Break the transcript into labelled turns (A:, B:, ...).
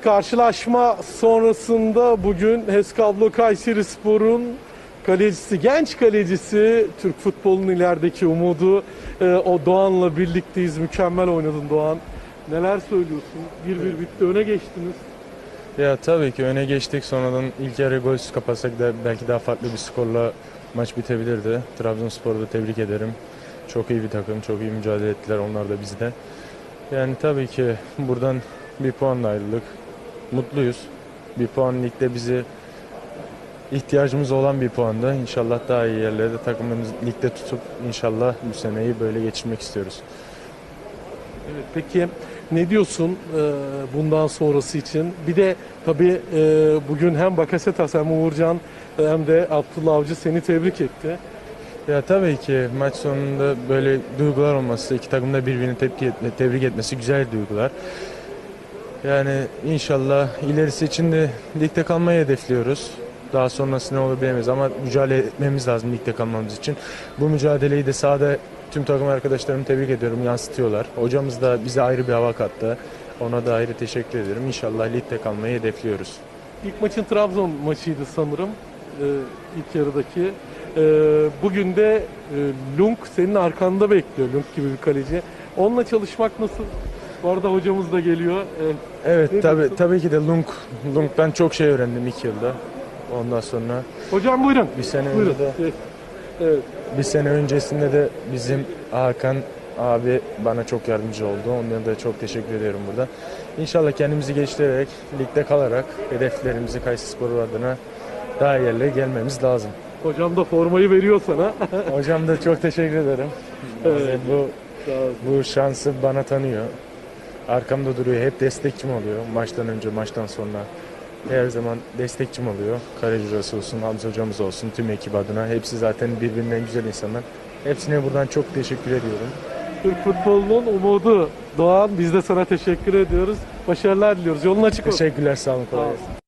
A: Karşılaşma sonrasında bugün Heskablo Kayseri Spor'un kalecisi, genç kalecisi, Türk futbolunun ilerideki umudu e, o Doğan'la birlikteyiz. Mükemmel oynadın Doğan. Neler söylüyorsun? 1-1 bitti, öne geçtiniz.
B: Ya tabii ki öne geçtik. Sonradan ilk yarı golsüz kapatsak da belki daha farklı bir skorla maç bitebilirdi. Trabzonspor'u da tebrik ederim. Çok iyi bir takım, çok iyi mücadele ettiler onlar da bizde. Yani tabii ki buradan bir puanla ayrıldık. Mutluyuz. Bir puan ligde bizi ihtiyacımız olan bir puandı. İnşallah daha iyi yerlerde takımımız ligde tutup inşallah bu seneyi böyle geçirmek istiyoruz.
A: Evet, peki ne diyorsun e, bundan sonrası için? Bir de tabii e, bugün hem Bakasetas hem Uğurcan hem de Abdullah Avcı seni tebrik etti.
B: Ya tabii ki maç sonunda böyle duygular olması, iki takım da birbirini tepki etme, tebrik etmesi güzel duygular. Yani inşallah ilerisi için de ligde kalmayı hedefliyoruz. Daha sonrası ne olur bilemeyiz ama mücadele etmemiz lazım ligde kalmamız için. Bu mücadeleyi de sahada tüm takım arkadaşlarımı tebrik ediyorum, yansıtıyorlar. Hocamız da bize ayrı bir hava kattı. Ona da ayrı teşekkür ederim. İnşallah ligde kalmayı hedefliyoruz.
A: İlk maçın Trabzon maçıydı sanırım. e, ilk yarıdaki. E, bugün de e, Lung senin arkanda bekliyor. Lung gibi bir kaleci. Onunla çalışmak nasıl? Bu arada hocamız da geliyor. E,
B: Evet tabii tabii ki de Lung Lung'dan çok şey öğrendim iki yılda. Ondan sonra
A: hocam buyurun.
B: bir sene
A: Buyurun.
B: önce de
A: Evet. Evet.
B: Bir sene öncesinde de bizim Hakan abi bana çok yardımcı oldu. Onlara da çok teşekkür ediyorum burada. İnşallah kendimizi geliştirerek, ligde kalarak hedeflerimizi Kayserispor adına daha iyi yerlere gelmemiz lazım.
A: Hocam da formayı veriyor sana.
B: Hocam da çok teşekkür ederim.
A: Evet.
B: Bu
A: Sağ ol.
B: bu şansı bana tanıyor. Arkamda duruyor. Hep destekçim oluyor. Maçtan önce, maçtan sonra. Her zaman destekçim oluyor. Kaleci hocası olsun, Hamza hocamız olsun, tüm ekip adına. Hepsi zaten birbirinden güzel insanlar. Hepsine buradan çok teşekkür ediyorum.
A: Türk futbolunun umudu Doğan. Biz de sana teşekkür ediyoruz. Başarılar diliyoruz. Yolun açık olsun.
B: Teşekkürler, sağ olun. kolay gelsin.